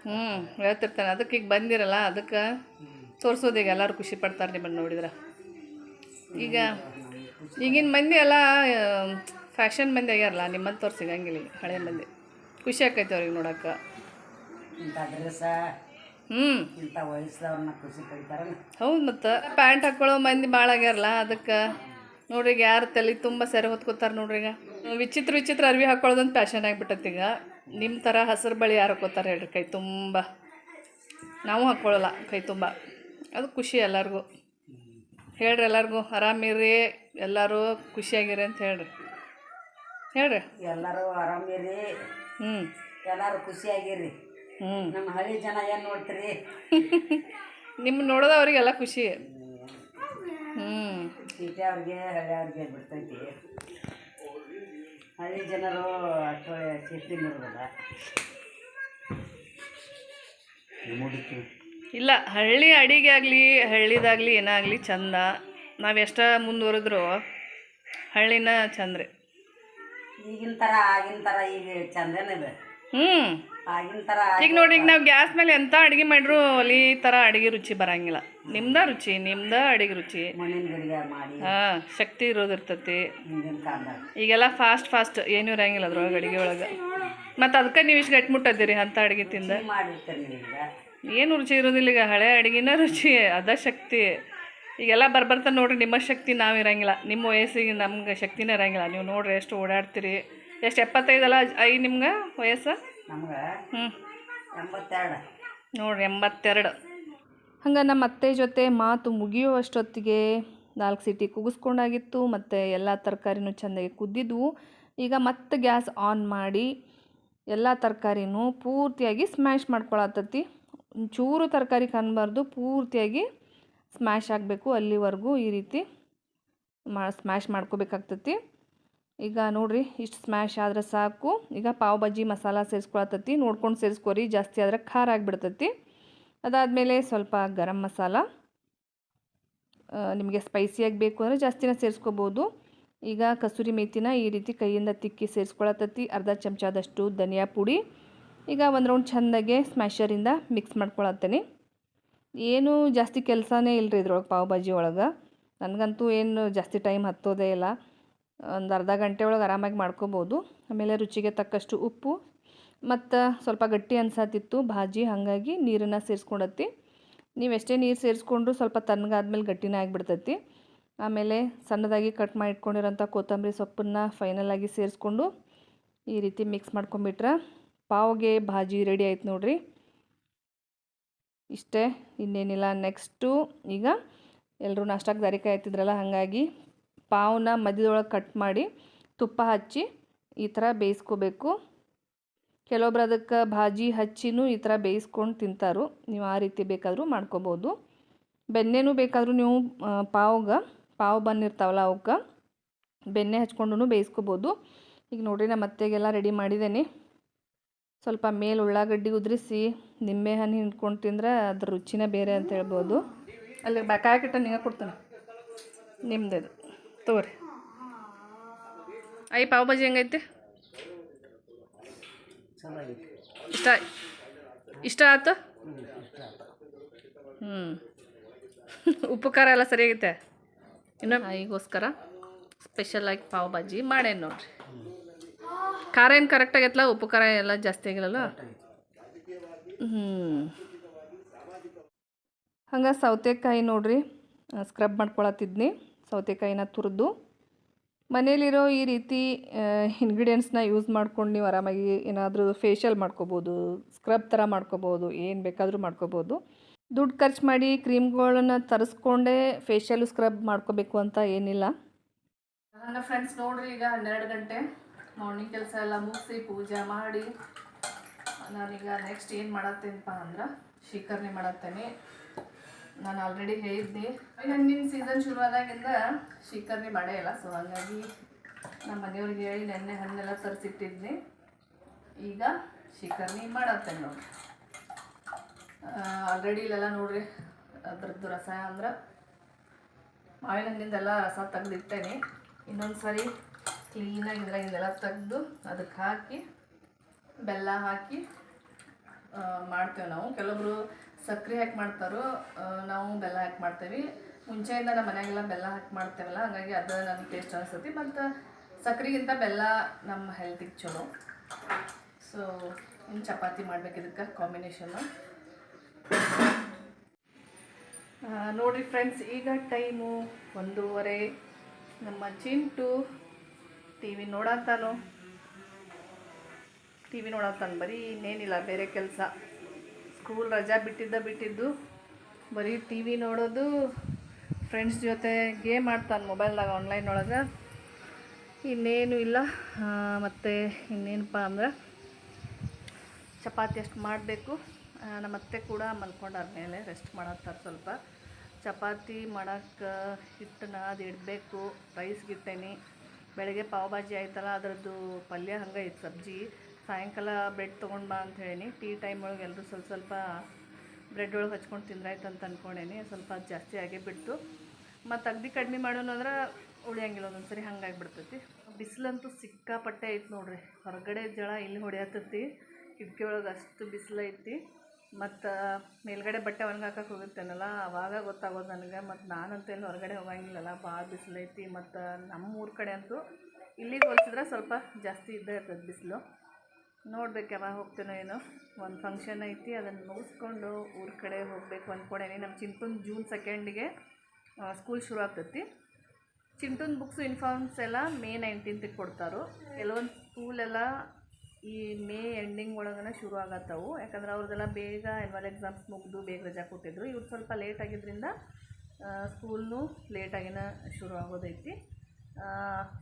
ಹ್ಞೂ ಹೇಳ್ತಿರ್ತಾನೆ. ಅದಕ್ಕೆ ಈಗ ಬಂದಿರಲ್ಲ ಅದಕ್ಕೆ ತೋರಿಸೋದು ಈಗ ಎಲ್ಲರೂ ಖುಷಿ ಪಡ್ತಾರೆ ನಿಮ್ಮನ್ನು ನೋಡಿದ್ರೆ. ಈಗ ಈಗಿನ ಮಂದಿ ಎಲ್ಲ ಫ್ಯಾಷನ್ ಮಂದಿ ಆಗ್ಯಾರಲ್ಲ ನಿಮ್ಮಂತ ಸಿಗಂಗಿಲ್ಲ ಹಳೆ ಮಂದಿ. ಖುಷಿ ಆಕೈತೆ ಅವ್ರಿಗೆ ನೋಡೋಕೆ ಇಂಥ ಡ್ರೆಸ್ಸ ಹ್ಞೂ ಇಂಥ ಖುಷಿ ಹೌದು ಮತ್ತು. ಪ್ಯಾಂಟ್ ಹಾಕೊಳ್ಳೋ ಮಂದಿ ಭಾಳ ಆಗ್ಯಾರಲ್ಲ ಅದಕ್ಕೆ. ನೋಡ್ರಿ ಈಗ ಯಾರು ತಲೆ ತುಂಬ ಸೆರೆ ಹೊತ್ಕೋತಾರೆ ನೋಡ್ರಿ ಈಗ. ವಿಚಿತ್ರ ವಿಚಿತ್ರ ಅರ್ವಿ ಹಾಕ್ಕೊಳ್ಳೋದಂತ ಫ್ಯಾಷನ್ ಆಗಿಬಿಟ್ಟತ್ತೀಗ ಈಗ. ನಿಮ್ಮ ಥರ ಹಸಿರು ಬಳಿ ಯಾರು ಹಾಕೋತಾರೆ ಹೇಳ್ರಿ ಕೈ ತುಂಬ. ನಾವು ಹಾಕ್ಕೊಳ್ಳಲ್ಲ ಕೈ ತುಂಬ. ಅದು ಖುಷಿ ಎಲ್ಲರಿಗೂ. ಹೇಳ್ರಿ ಎಲ್ಲರಿಗೂ ಆರಾಮಿರಿ ಎಲ್ಲರೂ ಖುಷಿಯಾಗಿರಿ ಅಂತ ಹೇಳ್ರಿ. ಹೇಳ್ರಿ. ಎಲ್ಲರೂ ಆರಾಮಿರಿ ಹ್ಞೂ ಎಲ್ಲರೂ ಖುಷಿಯಾಗಿರಿ ಹ್ಞೂ ನಮ್ಮ ಹಳ್ಳಿ ಜನ ಏನು ನೋಡ್ತೀರಿ? ನಿಮ್ಮ ನೋಡೋದು ಅವರಿಗೆಲ್ಲ ಖುಷಿ. ಹ್ಞೂ ಸಿಟಿ ಅವ್ರಿಗೆ ಹಳ್ಳಿ ಅವ್ರಿಗೆ ಬಿಡ್ತೈತಿ. ಹಳ್ಳಿ ಜನರು ಅಷ್ಟು ಸಿಟಿ ನೋಡ್ಬೋದ? ಇಲ್ಲ ಹಳ್ಳಿ ಅಡಿಗೆ ಆಗಲಿ ಹಳ್ಳಿದಾಗಲಿ ಏನಾಗಲಿ ಚಂದ. ನಾವು ಎಷ್ಟ ಮುಂದುವರೆದ್ರು ಹಳ್ಳಿನ ಚಂದ್ರಿ. ಈಗಿನ ಥರ ಆಗಿನ ಥರ ಈಗ ಹ್ಞೂ ಆಗಿನ ಥರ ಈಗ ನೋಡಿ ಈಗ ನಾವು ಗ್ಯಾಸ್ ಮೇಲೆ ಎಂಥ ಅಡಿಗೆ ಮಾಡಿದ್ರು ಒಲಿ ಥರ ಅಡಿಗೆ ರುಚಿ ಬರಂಗಿಲ್ಲ. ನಿಮ್ದ ರುಚಿ ನಿಮ್ದ ಅಡಿಗೆ ರುಚಿ. ಮಣ್ಣಿನ ಗಡಿಗೆ ಮಾಡಿ. ಹಾಂ ಶಕ್ತಿ ಇರೋದಿರ್ತತಿ ಹಿಂದಿನ ಕಾಲದಾಗ. ಈಗೆಲ್ಲ ಫಾಸ್ಟ್ ಫಾಸ್ಟ್ ಏನೂ ಇರಂಗಿಲ್ಲ ಅದ್ರೊಳಗೆ ಅಡಿಗೆ ಒಳಗೆ. ಮತ್ತು ಅದಕ್ಕೆ ನೀವು ಇಷ್ಟು ಗಟ್ಟಿಮುಟ್ಟದಿರಿ ಅಂಥ ಅಡುಗೆ ತಿಂದ. ಮಾಡಿರ್ತೀರಿ ಈಗ. ಏನು ರುಚಿ ಇರೋದಿಲ್ಲ ಈಗ ಹಳೆ ಅಡುಗೆನ ರುಚಿ ಅದ ಶಕ್ತಿ. ಈಗೆಲ್ಲ ಬರ್ಬರ್ತಾ ನೋಡ್ರಿ ನಿಮ್ಮ ಶಕ್ತಿ ನಾವು ಇರಂಗಿಲ್ಲ. ನಿಮ್ಮ ವಯಸ್ಸಿಗೆ ನಮ್ಗೆ ಶಕ್ತಿನೇ ಇರೋಂಗಿಲ್ಲ. ನೀವು ನೋಡ್ರಿ ಎಷ್ಟು ಓಡಾಡ್ತೀರಿ. ಎಷ್ಟು ಎಪ್ಪತ್ತೈದಲ್ಲ ಐ ನಿಮ್ಗೆ ವಯಸ್ಸು? ನಮ್ಗೆ ಹ್ಞೂ ಎಂಬತ್ತೆರಡು. ನೋಡ್ರಿ ಎಂಬತ್ತೆರಡು. ಹಂಗೆ ನಮ್ಮ ಅತ್ತೆ ಜೊತೆ ಮಾತು ಮುಗಿಯುವಷ್ಟೊತ್ತಿಗೆ ನಾಲ್ಕು ಸಿಟಿ ಕುಗಿಸ್ಕೊಂಡಾಗಿತ್ತು ಮತ್ತು ಎಲ್ಲ ತರಕಾರಿನೂ ಚೆಂದಾಗಿ ಕುದ್ದಿದ್ವು. ಈಗ ಮತ್ತೆ ಗ್ಯಾಸ್ ಆನ್ ಮಾಡಿ ಎಲ್ಲ ತರಕಾರಿನೂ ಪೂರ್ತಿಯಾಗಿ ಸ್ಮ್ಯಾಶ್ ಮಾಡ್ಕೊಳತ್ತತಿ. ಚೂರು ತರಕಾರಿ ಕಾಣಬಾರ್ದು ಪೂರ್ತಿಯಾಗಿ ಸ್ಮ್ಯಾಶ್ ಆಗಬೇಕು ಅಲ್ಲಿವರೆಗೂ ಈ ರೀತಿ ಮಾ ಸ್ಮ್ಯಾಶ್ ಮಾಡ್ಕೋಬೇಕಾಗ್ತತಿ. ಈಗ ನೋಡಿರಿ, ಇಷ್ಟು ಸ್ಮ್ಯಾಶ್ ಆದ್ರೆ ಸಾಕು. ಈಗ ಪಾವ್ ಬಜ್ಜಿ ಮಸಾಲ ಸೇರಿಸ್ಕೊಳತ್ತತಿ ನೋಡ್ಕೊಂಡು ಸೇರಿಸ್ಕೊರಿ, ಜಾಸ್ತಿ ಆದ್ರೆ ಖಾರ ಆಗಿಬಿಡ್ತತಿ. ಅದಾದಮೇಲೆ ಸ್ವಲ್ಪ ಗರಂ ಮಸಾಲ. ನಿಮಗೆ ಸ್ಪೈಸಿಯಾಗಿ ಬೇಕು ಅಂದರೆ ಜಾಸ್ತಿನ ಸೇರಿಸ್ಕೋಬೋದು. ಈಗ ಕಸೂರಿ ಮೇಥಿನ ಈ ರೀತಿ ಕೈಯಿಂದ ತಿಕ್ಕಿ ಸೇರಿಸ್ಕೊಳತತಿ. ಅರ್ಧ ಚಮಚದಷ್ಟು ಧನಿಯಾ ಪುಡಿ. ಈಗ ಒಂದು ರೌಂಡ್ ಚೆಂದಾಗೆ ಸ್ಮ್ಯಾಶರಿಂದ ಮಿಕ್ಸ್ ಮಾಡ್ಕೊಳತ್ತೇನೆ. ಏನು ಜಾಸ್ತಿ ಕೆಲಸನೇ ಇಲ್ಲರಿ ಇದ್ರೊಳಗೆ ಪಾವ್ ಭಾಜಿ ಒಳಗೆ. ನನಗಂತೂ ಏನು ಜಾಸ್ತಿ ಟೈಮ್ ಹತ್ತೋದೇ ಇಲ್ಲ. ಒಂದು ಅರ್ಧ ಗಂಟೆ ಒಳಗೆ ಆರಾಮಾಗಿ ಮಾಡ್ಕೋಬೋದು. ಆಮೇಲೆ ರುಚಿಗೆ ತಕ್ಕಷ್ಟು ಉಪ್ಪು, ಮತ್ತು ಸ್ವಲ್ಪ ಗಟ್ಟಿ ಅನ್ಸತ್ತಿತ್ತು ಭಾಜಿ ಹಾಗಾಗಿ ನೀರನ್ನು ಸೇರಿಸ್ಕೊಂಡತ್ತಿ. ನೀವು ಎಷ್ಟೇ ನೀರು ಸೇರಿಸ್ಕೊಂಡ್ರು ಸ್ವಲ್ಪ ತಣ್ಣಗಾದ್ಮೇಲೆ ಗಟ್ಟಿನೇ ಆಗಿಬಿಡ್ತೈತಿ. ಆಮೇಲೆ ಸಣ್ಣದಾಗಿ ಕಟ್ ಮಾಡಿ ಇಟ್ಕೊಂಡಿರೋಂಥ ಕೊತ್ತಂಬರಿ ಸೊಪ್ಪನ್ನು ಫೈನಲಾಗಿ ಸೇರಿಸ್ಕೊಂಡು ಈ ರೀತಿ ಮಿಕ್ಸ್ ಮಾಡ್ಕೊಂಬಿಟ್ರೆ ಪಾವ್ಗೆ ಭಾಜಿ ರೆಡಿ ಆಯ್ತು ನೋಡ್ರಿ. ಇಷ್ಟೇ, ಇನ್ನೇನಿಲ್ಲ. ನೆಕ್ಸ್ಟು ಈಗ ಎಲ್ಲರೂ ನಾಷ್ಟಕ್ಕೆ ದಾರಿ ಕಾಯ್ತಿದ್ರಲ್ಲ ಹಾಗಾಗಿ ಪಾವನ್ನ ಮಧ್ಯದೊಳಗೆ ಕಟ್ ಮಾಡಿ ತುಪ್ಪ ಹಚ್ಚಿ ಈ ಥರ ಬೇಯಿಸ್ಕೋಬೇಕು. ಕೆಲವೊಬ್ರು ಅದಕ್ಕೆ ಭಾಜಿ ಹಚ್ಚಿನೂ ಈ ಥರ ಬೇಯಿಸ್ಕೊಂಡು ತಿಂತಾರು. ನೀವು ಆ ರೀತಿ ಬೇಕಾದರೂ ಮಾಡ್ಕೋಬೋದು. ಬೆಣ್ಣೆನೂ ಬೇಕಾದರೂ ನೀವು ಪಾವ್ಗೆ, ಪಾವ್ ಬಂದಿರ್ತಾವಲ್ಲ ಅವಕ್ಕೆ, ಬೆಣ್ಣೆ ಹಚ್ಕೊಂಡು ಬೇಯಿಸ್ಕೋಬೋದು. ಈಗ ನೋಡ್ರಿ ನಮ್ಮ ಅತ್ತೆಗೆಲ್ಲ ರೆಡಿ ಮಾಡಿದ್ದೇನೆ ಸ್ವಲ್ಪ ಮೇಲೆ ಉಳ್ಳಾಗಡ್ಡಿ ಉದುರಿಸಿ ನಿಂಬೆಹಣ್ಣು ಹಿಂಡ್ಕೊಂಡು ತಿಂದ್ರೆ ಅದ್ರ ರುಚಿನೇ ಬೇರೆ ಅಂತ ಹೇಳ್ಬೋದು. ಅಲ್ಲಿ ಬೇಕಾಗಿಟ್ಟ ನಿಂಗೆ ಕೊಡ್ತಾನೆ. ನಿಮ್ದು ತಗೋರಿ. ಐ ಪಾವ್ ಭಾಜಿ ಹೆಂಗೈತೆ? ಇಷ್ಟ ಇಷ್ಟ ಆಯ್ತು ಹ್ಞೂ ಉಪ್ಪು ಖಾರ ಎಲ್ಲ ಸರಿಯಾಗೈತೆ ಇನ್ನು ಈಗೋಸ್ಕರ ಸ್ಪೆಷಲಾಗಿ ಪಾವ್ ಭಾಜಿ ಮಾಡೇನು ನೋಡ್ರಿ. ಖಾರ ಏನು ಕರೆಕ್ಟಾಗೈತಲ್ಲ ಉಪ್ಪು ಖಾರ ಎಲ್ಲ ಜಾಸ್ತಿ ಆಗಿಲ್ಲಲ್ಲ? ಹಂಗೆ ಸೌತೆಕಾಯಿ ನೋಡ್ರಿ ಸ್ಕ್ರಬ್ ಮಾಡ್ಕೊಳತ್ತಿದ್ನಿ, ಸೌತೆಕಾಯಿನ ತುರಿದು. ಮನೇಲಿರೋ ಈ ರೀತಿ ಇಂಗ್ರೀಡಿಯೆಂಟ್ಸ್ನ ಯೂಸ್ ಮಾಡ್ಕೊಂಡು ನೀವು ಆರಾಮಾಗಿ ಏನಾದರೂ ಫೇಶಿಯಲ್ ಮಾಡ್ಕೋಬೋದು ಸ್ಕ್ರಬ್ ಥರ ಮಾಡ್ಕೋಬೋದು, ಏನು ಬೇಕಾದರೂ ಮಾಡ್ಕೋಬೋದು. ದುಡ್ಡು ಖರ್ಚು ಮಾಡಿ ಕ್ರೀಮ್ಗಳನ್ನು ತರಿಸ್ಕೊಂಡೇ ಫೇಶಿಯಲ್ ಸ್ಕ್ರಬ್ ಮಾಡ್ಕೋಬೇಕು ಅಂತ ಏನಿಲ್ಲ. ನನ್ನ ಫ್ರೆಂಡ್ಸ್ ನೋಡ್ರಿ ಈಗ ಹನ್ನೆರಡು ಗಂಟೆ ಮಾರ್ನಿಂಗ್ ಕೆಲಸ ಎಲ್ಲ ಮುಗಿಸಿ ಪೂಜೆ ಮಾಡಿ. ನಾನೀಗ ನೆಕ್ಸ್ಟ್ ಏನು ಮಾಡತ್ತೇನಪ್ಪ ಅಂದ್ರೆ ಶೀಕರ್ಣಿ ಮಾಡತ್ತೇನೆ. ನಾನು ಆಲ್ರೆಡಿ ಹೇಳಿದ್ದೆ ಹಣ್ಣಿನ ಸೀಸನ್ ಶುರು ಆದಾಗಿಂದ ಶೀಕರಣೆ ಮಾಡೇ ಇಲ್ಲ. ಸೊ ಹಾಗಾಗಿ ನಮ್ಮ ಮನೆಯವ್ರಿಗೆ ಹೇಳಿ ನೆನ್ನೆ ಹಣ್ಣೆಲ್ಲ ತರಿಸಿಟ್ಟಿದ್ನಿ. ಈಗ ಶೀಕರ್ಣಿ ಮಾಡತ್ತೇನೆ ನೋಡಿ ಆಲ್ರೆಡಿ ಇಲ್ಲೆಲ್ಲ ನೋಡ್ರಿ ಅದ್ರದ್ದು ರಸ ಅಂದ್ರೆ ಮಾವಿನ ಹಣ್ಣಿಂದೆಲ್ಲ ರಸ ತೆಗೆದಿಟ್ಟೇನೆ. ಇನ್ನೊಂದು ಸಾರಿ ಕ್ಲೀನಾಗಿ ಇದ್ರಾಗಿಂದೆಲ್ಲ ತೆಗೆದು ಅದಕ್ಕೆ ಹಾಕಿ ಬೆಲ್ಲ ಹಾಕಿ ಮಾಡ್ತೇವೆ ನಾವು. ಕೆಲವೊಬ್ರು ಸಕ್ಕರೆ ಹಾಕಿ ಮಾಡ್ತಾರೋ ನಾವು ಬೆಲ್ಲ ಹಾಕಿ ಮಾಡ್ತೇವೆ. ಮುಂಚೆಯಿಂದ ನಮ್ಮ ಮನೆಯಾಗೆಲ್ಲ ಬೆಲ್ಲ ಹಾಕಿ ಮಾಡ್ತೇವಲ್ಲ, ಹಾಗಾಗಿ ಅದು ನನಗೆ ಟೇಸ್ಟ್ ಅನಿಸ್ತೈತಿ. ಮತ್ತು ಸಕ್ಕರೆಗಿಂತ ಬೆಲ್ಲ ನಮ್ಮ ಹೆಲ್ತಿಗೆ ಚಲೋ. ಸೊ ಇನ್ನು ಚಪಾತಿ ಮಾಡ್ಬೇಕು ಇದಕ್ಕೆ ಕಾಂಬಿನೇಷನ್ನು ನೋಡಿರಿ ಫ್ರೆಂಡ್ಸ್ ಈಗ ಟೈಮು ಒಂದೂವರೆ. ನಮ್ಮ ಚಿಂಟು ಟಿ ವಿ ನೋಡಂತಾನು. ಟಿ ವಿ ನೋಡತ್ತಾನೆ ಬರೀ ಇನ್ನೇನಿಲ್ಲ, ಬೇರೆ ಕೆಲಸ. ಸ್ಕೂಲ್ ರಜಾ ಬಿಟ್ಟಿದ್ದ ಬಿಟ್ಟಿದ್ದು, ಬರೀ ಟಿ ವಿ ನೋಡೋದು ಫ್ರೆಂಡ್ಸ್ ಜೊತೆ ಗೇಮ್ ಆಡ್ತಾನೆ ಮೊಬೈಲ್ದಾಗ ಆನ್ಲೈನ್ ಒಳಗೆ. ಇನ್ನೇನು ಇಲ್ಲ ಮತ್ತು ಇನ್ನೇನಪ್ಪ ಅಂದ್ರೆ ಚಪಾತಿ ಅಷ್ಟು ಮಾಡಬೇಕು. ನಮ್ಮ ಅತ್ತೆ ಕೂಡ ಮಲ್ಕೊಂಡಾದ್ಮೇಲೆ ರೆಸ್ಟ್ ಮಾಡತ್ತಾರ ಸ್ವಲ್ಪ. ಚಪಾತಿ ಮಾಡೋಕ್ಕೆ ಹಿಟ್ಟನ್ನ ಅದು ಇಡಬೇಕು ರೈಸ್ ಗಿಟ್ಟೇನಿ. ಬೆಳಗ್ಗೆ ಪಾವ್ ಭಾಜಿ ಆಯ್ತಲ್ಲ, ಅದರದ್ದು ಪಲ್ಯ ಹಂಗೆ ಇತ್ತು ಸಬ್ಜಿ. ಸಾಯಂಕಾಲ ಬ್ರೆಡ್ ತೊಗೊಂಡು ಬಾ ಅಂತ ಹೇಳೀನಿ. ಟೀ ಟೈಮ್ ಒಳಗೆ ಎಲ್ಲರೂ ಸ್ವಲ್ಪ ಸ್ವಲ್ಪ ಬ್ರೆಡ್ ಒಳಗೆ ಹಚ್ಕೊಂಡು ತಿಂದ್ರಾಯ್ತು ಅಂತ ಅಂದ್ಕೊಂಡೇನಿ ಸ್ವಲ್ಪ ಜಾಸ್ತಿ ಆಗೇ ಬಿಡ್ತು. ಮತ್ತು ಅಗ್ದಿ ಕಡಿಮೆ ಮಾಡೋಣ ಅಂದ್ರೆ ಉಳಿಯಂಗಿಲ್ಲ ಒಂದೊಂದು ಸರಿ ಹಂಗಾಗಿಬಿಡ್ತೈತಿ ಬಿಸಿಲಂತೂ ಸಿಕ್ಕಾಪಟ್ಟೆ ಐತಿ ನೋಡ್ರಿ. ಹೊರಗಡೆ ಜಳ ಇಲ್ಲಿ ಹೊಡೆಯತ್ತೈತಿ ಕಿಟಕಿ ಒಳಗೆ ಅಷ್ಟು ಬಿಸಿಲೈತಿ ಮತ್ತು ಮೇಲ್ಗಡೆ ಬಟ್ಟೆ ಒಣಗಾಕಕ್ಕೆ ಹೋಗಿರ್ತೇನಲ್ಲ ಅವಾಗ ಗೊತ್ತಾಗೋದು ನನಗೆ. ಮತ್ತು ನಾನಂತೂ ಎಲ್ಲಿ ಹೊರಗಡೆ ಹೋಗಂಗಿಲ್ಲಲ್ಲ. ಭಾಳ ಬಿಸಿಲೈತಿ ಮತ್ತು ನಮ್ಮ ಊರ ಕಡೆ ಅಂತೂ ಇಲ್ಲಿಗೆ ಹೋಲಿಸಿದ್ರೆ ಸ್ವಲ್ಪ ಜಾಸ್ತಿ ಇದ್ದೇ ಇರ್ತದೆ ಬಿಸಿಲು. ನೋಡ್ಬೇಕು ಯಾವಾಗ ಹೋಗ್ತೇನೋ ಏನೋ. ಒಂದು ಫಂಕ್ಷನ್ ಐತಿ, ಅದನ್ನು ಮುಗಿಸ್ಕೊಂಡು ಊರ ಕಡೆ ಹೋಗಬೇಕು ಅಂದ್ಕೊಂಡೇನಿ ನಮ್ಮ ಚಿಂಟುನ್ ಜೂನ್ ಸೆಕೆಂಡಿಗೆ ಸ್ಕೂಲ್ ಶುರು ಆಗ್ತೈತಿ. ಚಿಂಟುನ್ ಬುಕ್ಸ್ ಯೂನಿಫಾರ್ಮ್ಸ್ ಎಲ್ಲ ಮೇ ನೈನ್ಟೀನ್ತಿಗೆ ಕೊಡ್ತಾರೋ. ಕೆಲವೊಂದು ಸ್ಕೂಲೆಲ್ಲ ಈ ಮೇ ಎಂಡಿಂಗ್ ಒಳಗನೆ ಶುರು ಆಗತ್ತವು. ಯಾಕಂದ್ರೆ ಅವ್ರದ್ದೆಲ್ಲ ಬೇಗ ಆ್ಯನ್ವಲ್ ಎಕ್ಸಾಮ್ಸ್ ಮುಗಿದು ಬೇಗ ರಜಾ ಕೊಟ್ಟಿದ್ರು. ಇವ್ರು ಸ್ವಲ್ಪ ಲೇಟ್ ಆಗಿದ್ದರಿಂದ ಸ್ಕೂಲ್ನು ಲೇಟಾಗಿನ ಶುರು ಆಗೋದೈತಿ.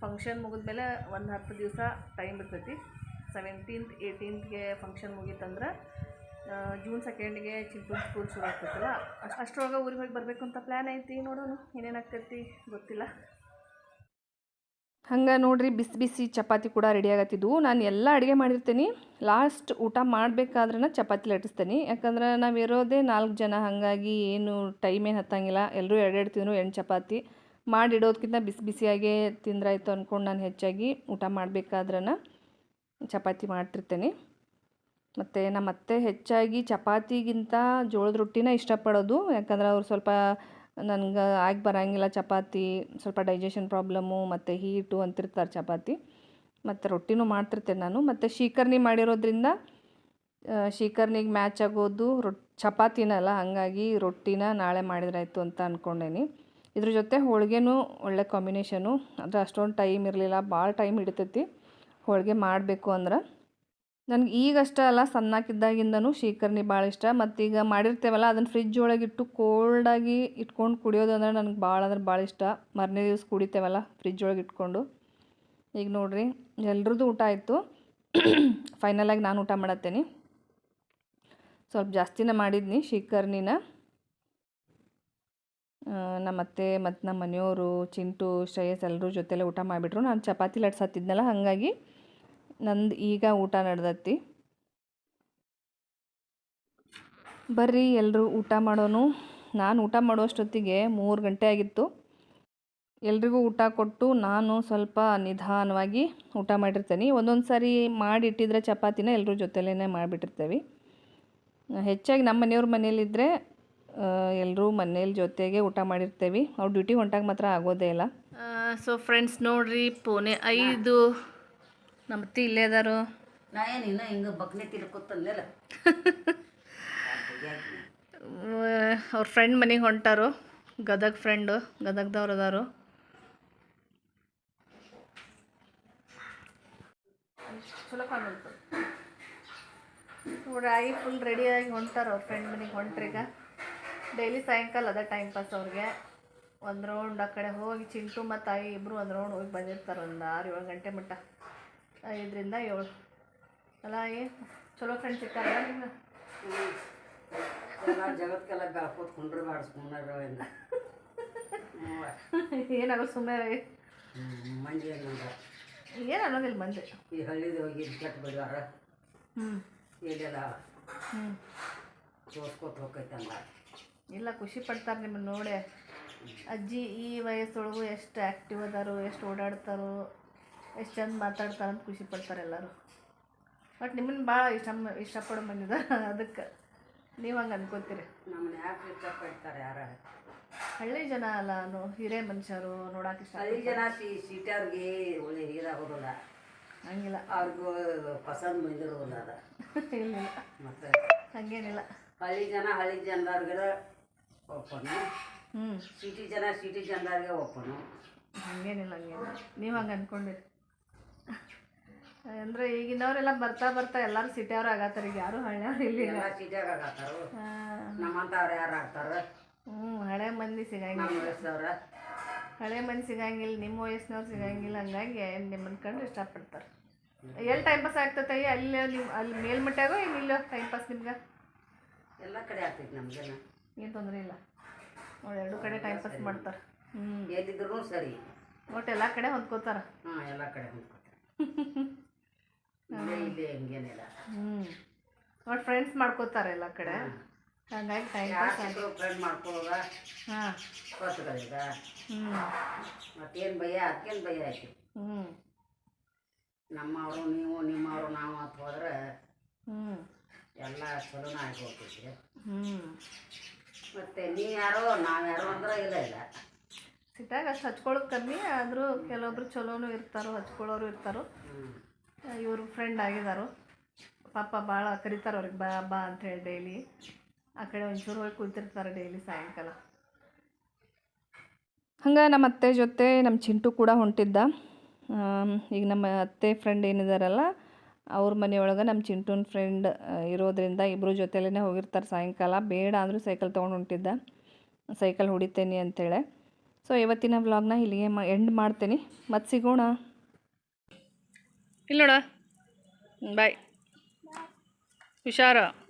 ಫಂಕ್ಷನ್ ಮುಗಿದ್ಮೇಲೆ ಒಂದು ಹತ್ತು ದಿವಸ ಟೈಮ್ ಇರ್ತೈತಿ. ಸೆವೆಂಟೀನ್ತ್ ಏಯ್ಟೀನ್ತ್ಗೆ ಫಂಕ್ಷನ್ ಮುಗೀತಂದ್ರೆ ಜೂನ್ ಸೆಕೆಂಡ್ಗೆ ಚಿಂಟೂನ್ ಸ್ಕೂಲ್ ಶುರು ಆಗ್ತೈತಲ್ಲ, ಅಷ್ಟು, ಅಷ್ಟರೊಳಗೆ ಊರಿಗೆ ಹೋಗಿ ಬರಬೇಕು ಅಂತ ಪ್ಲ್ಯಾನ್ ಐತಿ ನೋಡೋಣ ಏನೇನಾಗ್ತೈತಿ ಗೊತ್ತಿಲ್ಲ. ಹಂಗೆ ನೋಡ್ರಿ, ಬಿಸಿ ಬಿಸಿ ಚಪಾತಿ ಕೂಡ ರೆಡಿ ಆಗತ್ತಿದ್ವು. ನಾನು ಎಲ್ಲ ಅಡುಗೆ ಮಾಡಿರ್ತೀನಿ. ಲಾಸ್ಟ್ ಊಟ ಮಾಡಬೇಕಾದ್ರೆ ಚಪಾತಿ ಲಟ್ಟಿಸ್ತೀನಿ. ಯಾಕಂದ್ರೆ ನಾವು ಇರೋದೇ ನಾಲ್ಕು ಜನ, ಹಾಗಾಗಿ ಏನು ಟೈಮ್ ಏನು ಹತ್ತಂಗಿಲ್ಲ. ಎಲ್ಲರೂ ಎರಡೆರಡು ತಿಂದರು ಎಂಟು ಚಪಾತಿ ಮಾಡಿಡೋದಕ್ಕಿಂತ ಬಿಸಿ ಬಿಸಿಯಾಗೇ ತಿಂದ್ರಾಯ್ತು ಅಂದ್ಕೊಂಡು ನಾನು ಹೆಚ್ಚಾಗಿ ಊಟ ಮಾಡಬೇಕಾದ್ರನ. ಚಪಾತಿ ಮಾಡ್ತಿರ್ತೇನೆ. ಮತ್ತು ನಮ್ಮ ಅತ್ತೆ ಹೆಚ್ಚಾಗಿ ಚಪಾತಿಗಿಂತ ಜೋಳದ ರೊಟ್ಟಿನ ಇಷ್ಟಪಡೋದು. ಯಾಕಂದ್ರೆ ಅವ್ರು ಸ್ವಲ್ಪ ನನಗೆ ಆಗಿ ಬರೋಂಗಿಲ್ಲ ಚಪಾತಿ, ಸ್ವಲ್ಪ ಡೈಜೆಷನ್ ಪ್ರಾಬ್ಲಮ್ಮು ಮತ್ತು ಹೀಟು ಅಂತಿರ್ತಾರೆ ಚಪಾತಿ. ಮತ್ತು ರೊಟ್ಟಿನೂ ಮಾಡ್ತಿರ್ತೇನೆ ನಾನು. ಮತ್ತು ಶೀಕರ್ಣಿ ಮಾಡಿರೋದ್ರಿಂದ ಶೀಕರ್ಣಿಗೆ ಮ್ಯಾಚ್ ಆಗೋದು ರೊಟ್ ಚಪಾತಿನಲ್ಲ ಹಾಗಾಗಿ ರೊಟ್ಟಿನ ನಾಳೆ ಮಾಡಿದ್ರಾಯ್ತು ಅಂತ ಅಂದ್ಕೊಂಡೇನಿ ಇದ್ರ ಜೊತೆ ಹೋಳಿಗೆನೂ ಒಳ್ಳೆ ಕಾಂಬಿನೇಷನು ಆದರೆ ಅಷ್ಟೊಂದು ಟೈಮ್ ಇರಲಿಲ್ಲ ಭಾಳ ಟೈಮ್ ಹಿಡಿತೈತಿ. ಹೋಳಿಗೆ ಮಾಡಬೇಕು ಅಂದ್ರೆ ನನಗೆ ಈಗಷ್ಟೇ ಅಲ್ಲ ಸಣ್ಣಕ್ಕಿದ್ದಾಗಿಂದನೂ ಶೀಕರ್ಣಿ ಭಾಳ ಇಷ್ಟ. ಮತ್ತು ಈಗ ಮಾಡಿರ್ತೇವಲ್ಲ ಅದನ್ನು ಫ್ರಿಜ್ ಒಳಗೆ ಇಟ್ಟು ಕೋಲ್ಡಾಗಿ ಇಟ್ಕೊಂಡು ಕುಡಿಯೋದು ಅಂದ್ರೆ ನನಗೆ ಭಾಳ ಅಂದ್ರೆ ಭಾಳ ಇಷ್ಟ. ಮರನೇ ದಿವಸ ಕುಡಿತೇವಲ್ಲ ಫ್ರಿಜ್ ಒಳಗೆ ಇಟ್ಕೊಂಡು. ಈಗ ನೋಡಿರಿ, ಎಲ್ರದ್ದು ಊಟ ಆಯಿತು. ಫೈನಲಾಗಿ ನಾನು ಊಟ ಮಾಡತ್ತೇನೆ. ಸ್ವಲ್ಪ ಜಾಸ್ತಿನೇ ಮಾಡಿದ್ನಿ ಶೀಕರ್ಣಿನ ನಮ್ಮ ಅತ್ತೆ ಮತ್ತು ನಮ್ಮ ಮನೆಯವರು, ಚಿಂಟು, ಶ್ರೇಯಸ್ ಎಲ್ಲರೂ ಜೊತೆಲೆ ಊಟ ಮಾಡಿಬಿಟ್ರು. ನಾನು ಚಪಾತಿ ಲಟ್ಸತ್ತಿದ್ನಲ್ಲ ಹಾಗಾಗಿ ನಂದು ಈಗ ಊಟ ನಡೆದತ್ತಿ ಬರ್ರಿ ಎಲ್ಲರೂ ಊಟ ಮಾಡೋನು. ನಾನು ಊಟ ಮಾಡುವಷ್ಟೊತ್ತಿಗೆ ಮೂರು ಗಂಟೆ ಆಗಿತ್ತು. ಎಲ್ರಿಗೂ ಊಟ ಕೊಟ್ಟು ನಾನು ಸ್ವಲ್ಪ ನಿಧಾನವಾಗಿ ಊಟ ಮಾಡಿರ್ತೇನೆ. ಒಂದೊಂದು ಸಾರಿ ಮಾಡಿಟ್ಟಿದ್ರೆ ಚಪಾತಿನ ಎಲ್ಲರೂ ಜೊತೆಲೇ ಮಾಡಿಬಿಟ್ಟಿರ್ತೇವೆ. ಹೆಚ್ಚಾಗಿ ನಮ್ಮ ಮನೆಯವ್ರ ಮನೇಲಿದ್ದರೆ ಎಲ್ಲರೂ ಮನೇಲಿ ಜೊತೆಗೆ ಊಟ ಮಾಡಿರ್ತೇವೆ. ಅವ್ರು ಡ್ಯೂಟಿ ಹೊಂಟಾಗ ಮಾತ್ರ ಆಗೋದೇ ಇಲ್ಲ. ಸೊ ಫ್ರೆಂಡ್ಸ್ ನೋಡ್ರಿ ಪುಣೆ ಐದು. ನಮ್ಮ ಅತ್ತಿ ಇಲ್ಲೇ ಅದಾರು. ಹಿಂಗೆ ಬಗ್ನೆ ಅವ್ರ ಫ್ರೆಂಡ್ ಮನೆಗೆ ಹೊಂಟಾರು. ಗದಗ ಫ್ರೆಂಡು ಗದಗದವ್ರು ಅದಾರು. ಚಲೋ ಕಾಣುತ್ತೆ ಫುಲ್ ರೆಡಿಯಾಗಿ ಹೊಂಟಾರ ಅವ್ರ ಫ್ರೆಂಡ್ ಮನೆಗೆ ಹೊಂಟ್ರೀಗ. ಡೈಲಿ ಸಾಯಂಕಾಲ ಅದ ಟೈಮ್ ಪಾಸ್ ಅವ್ರಿಗೆ. ಒಂದು ರೌಂಡ್ ಆ ಕಡೆ ಹೋಗಿ ಚಿಂಟು ಮತ್ತು ತಾಯಿ ಇಬ್ಬರು ಒಂದು ರೌಂಡ್ ಹೋಗಿ ಬಂದಿರ್ತಾರೆ ಒಂದು ಆರು ಏಳು ಗಂಟೆ ಮಟ್ಟ. ಐದರಿಂದ ಏಳು. ಅಲ್ಲ ಏ ಚಲೋ ಫ್ರೆಂಡ್ ಸಿಕ್ಕಲ್ಲ ನಿಮ್ಗೆ ಜಗತ್ಕೆಲ್ಲ ಗಾಕೋತ್ ಕುಂಡ್ರೆ ಬಾಡಿಸ್ಕೊಂಡ್ರ ಸುಮ್ಮನೆ ಏನಾಗೋ ಸುಮ್ಮನೆ ಮಂದಿ ಏನು ಅನ್ನೋದಿಲ್ಲ ಮಂದಿ. ಈ ಹಳ್ಳಿದು ಹೋಗಿ ಕೆಟ್ಟ ಬಿಡ್ವಾರ ಹ್ಞೂ ಎಲ್ಲೆಲ್ಲ ತೋರ್ಸ್ಕೊತ ಹೋಗ್ತೈತೆ ಇಲ್ಲ ಖುಷಿ ಪಡ್ತಾರೆ ನಿಮ್ಮನ್ನ ನೋಡಿ. ಅಜ್ಜಿ ಈ ವಯಸ್ಸೊಳಗು ಎಷ್ಟು ಆ್ಯಕ್ಟಿವ್ ಅದಾರು ಎಷ್ಟು ಓಡಾಡ್ತಾರೋ ಎಷ್ಟು ಚಂದ ಮಾತಾಡ್ತಾರೆ ಅಂತ ಖುಷಿ ಪಡ್ತಾರೆ ಎಲ್ಲರೂ. ಬಟ್ ನಿಮ್ಮನ್ನ ಭಾಳ ಇಷ್ಟ ಇಷ್ಟಪಡೋ ಬಂದಿದ ಅದಕ್ಕೆ ನೀವು ಹಂಗೆ ಅನ್ಕೋತೀರಿ. ನಮ್ಮನ್ನ ಯಾಕೆ ಇಷ್ಟಪಡ್ತಾರೆ ಯಾರು? ಹಳ್ಳಿ ಜನ ಅಲ್ಲ ನೋ ಹಿರೇ ಮನುಷ್ಯರು ನೋಡಕ್ಕೆ ಇಷ್ಟ ಹಳ್ಳಿ ಜನ ಸೀಟ್ಯಾವ್ರಿಗೆ ಒಳ್ಳೆ ಹೀರಾಗೋದಿಲ್ಲ ಹಂಗಿಲ್ಲ. ಅವ್ರಿಗೂ ಪಸಂದ್ ಬಂದಿರೋದಿಲ್ಲ ಅದ. ಇಲ್ಲ ಮತ್ತೆ ಮತ್ತು ಹಂಗೇನಿಲ್ಲ. ಹಳ್ಳಿ ಜನ ಹಳ್ಳಿ ಜನದವ್ರಿಗೆ ಒಪ್ಪನು ಹ್ಞೂ ಸಿಟಿ ಜನ ಸಿಟಿ ಜನರಿಗೆ ಒಪ್ಪನು ಹಂಗೇನಿಲ್ಲ ಹಂಗೇನಿಲ್ಲ. ನೀವು ಹಂಗೆ ಅಂದ್ಕೊಂಡಿರಿ ಅಂದರೆ ಈಗಿನವರೆಲ್ಲ ಬರ್ತಾ ಬರ್ತಾ ಎಲ್ಲರೂ ಸಿಟಿಯವ್ರು ಆಗತ್ತಾರ ಈಗ ಯಾರು ಹಳ್ಳಿಯವ್ರು ಇಲ್ಲಿ ಎಲ್ಲ ಸಿಟಿಯಾಗ ಆಗತ್ತಾರು. ಹಾಂ. ನಮ್ಮಂತವ್ರು ಯಾರು ಆಗ್ತಾರ? ಹ್ಞೂ ಹಳೆ ಮಂದಿ ಸಿಗಂಗಿಲ್ಲ. ನಮ್ಮ ವಯಸ್ಸವ್ರ? ಹಳೆ ಮಂದಿ ಸಿಗಂಗಿಲ್ಲ ನಿಮ್ಮ ವಯಸ್ಸಿನವ್ರು ಸಿಗಂಗಿಲ್ಲ ಹಂಗಾಗಿ ನಿಮ್ಮನ್ನ ಕಂಡು ಇಷ್ಟಪಡ್ತಾರೆ. ಎಲ್ಲಿ ಟೈಮ್ ಪಾಸ್ ಆಗ್ತೈತೆ ಅಲ್ಲಿ ನಿಮ್ಮ ಅಲ್ಲಿ ಮೇಲ್ಮಟ್ಟಾಗೋ ಇಲ್ಲಿ ಇಲ್ಲ ಟೈಮ್ ಪಾಸ್ ನಿಮ್ಗೆ? ಎಲ್ಲ ಕಡೆ ಆಗ್ತೈತಿ ನಮ್ಗೆ ಏನು ತೊಂದರೆ ಇಲ್ಲ. ನೋಡಿ ಎರಡು ಕಡೆ ಟೈಮ್ ಪಾಸ್ ಮಾಡ್ತಾರೆ. ಹ್ಞೂ ಎಲ್ಲಿದ್ರು ಸರಿ. ಒಟ್ಟು ಎಲ್ಲ ಕಡೆ ಹೊಂದ್ಕೋತಾರೆ. ಹಾಂ ಎಲ್ಲ ಕಡೆ ಹೊಂದ್ಕೋತಾರೆ. ಇಲ್ಲಿ ಹಿಂಗೇನಿಲ್ಲ ಹ್ಞೂ ಒಟ್ಟು ಫ್ರೆಂಡ್ಸ್ ಮಾಡ್ಕೋತಾರೆ ಎಲ್ಲ ಕಡೆ. ಹಂಗಾಗಿ ಟೈಮ್ ಪಾಸ್ ಫ್ರೆಂಡ್ ಮಾಡ್ಕೊಳ್ಳೋದ? ಹಾಂ. ಹ್ಞೂ ಮತ್ತೇನು ಭಯ? ಅದಕ್ಕೇನು ಭಯ ಆಯ್ತು? ಹ್ಞೂ ನಮ್ಮವರು ನೀವು ನಿಮ್ಮವರು ನಾವು ಅಂತ ಹೋದ್ರೆ ಹ್ಞೂ ಎಲ್ಲ ಚಲೋನ ಆಗಿ ಹೋಗ್ತೈತಿ. ಹ್ಞೂ ಮತ್ತು ನೀವು ಯಾರೋ ನಾವು ಯಾರೋ ಅಂದ್ರೆ ಇಲ್ಲ ಇಲ್ಲ. ಸಿಟ್ಯಾಗ ಅಷ್ಟು ಹಚ್ಕೊಳ್ಳೋದು ಕಮ್ಮಿ ಆದರೂ ಕೆಲವೊಬ್ರು ಚಲೋನು ಇರ್ತಾರೋ ಹಚ್ಕೊಳ್ಳೋರು ಇರ್ತಾರೋ. ಇವರು ಫ್ರೆಂಡ್ ಆಗಿದಾರು. ಪಾಪ ಭಾಳ ಕರೀತಾರೆ ಅವ್ರಿಗೆ ಬಾ ಬಾ ಅಂತ ಹೇಳಿ ಡೈಲಿ ಆ ಕಡೆ ಒಂಚೂರು ಹೋಗಿ ಕುಂತಿರ್ತಾರೆ ಡೈಲಿ ಸಾಯಂಕಾಲ. ಹಂಗೆ ನಮ್ಮ ಅತ್ತೆ ಜೊತೆ ನಮ್ಮ ಚಿಂಟು ಕೂಡ ಹೊಂಟಿದ್ದ. ಈಗ ನಮ್ಮ ಅತ್ತೆ ಫ್ರೆಂಡ್ ಏನಿದಾರಲ್ಲ ಅವ್ರ ಮನೆಯೊಳಗೆ ನಮ್ಮ ಚಿಂಟೂನ್ ಫ್ರೆಂಡ್ ಇರೋದ್ರಿಂದ ಇಬ್ಬರು ಜೊತೆಲೇ ಹೋಗಿರ್ತಾರೆ ಸಾಯಂಕಾಲ. ಬೇಡ ಅಂದರೂ ಸೈಕಲ್ ತೊಗೊಂಡು ಹೊಂಟಿದ್ದ. ಸೈಕಲ್ ಹೊಡಿತೇನೆ ಅಂತೇಳಿ. ಸೊ ಇವತ್ತಿನ ವ್ಲಾಗ್ನ ಇಲ್ಲಿಗೆ ಮ ಎಂಡ್ ಮಾಡ್ತೀನಿ. ಮತ್ತೆ ಸಿಗೋಣ. ಇಲ್ಲ ನೋಡ. ಬಾಯ್ ಹುಷಾರ.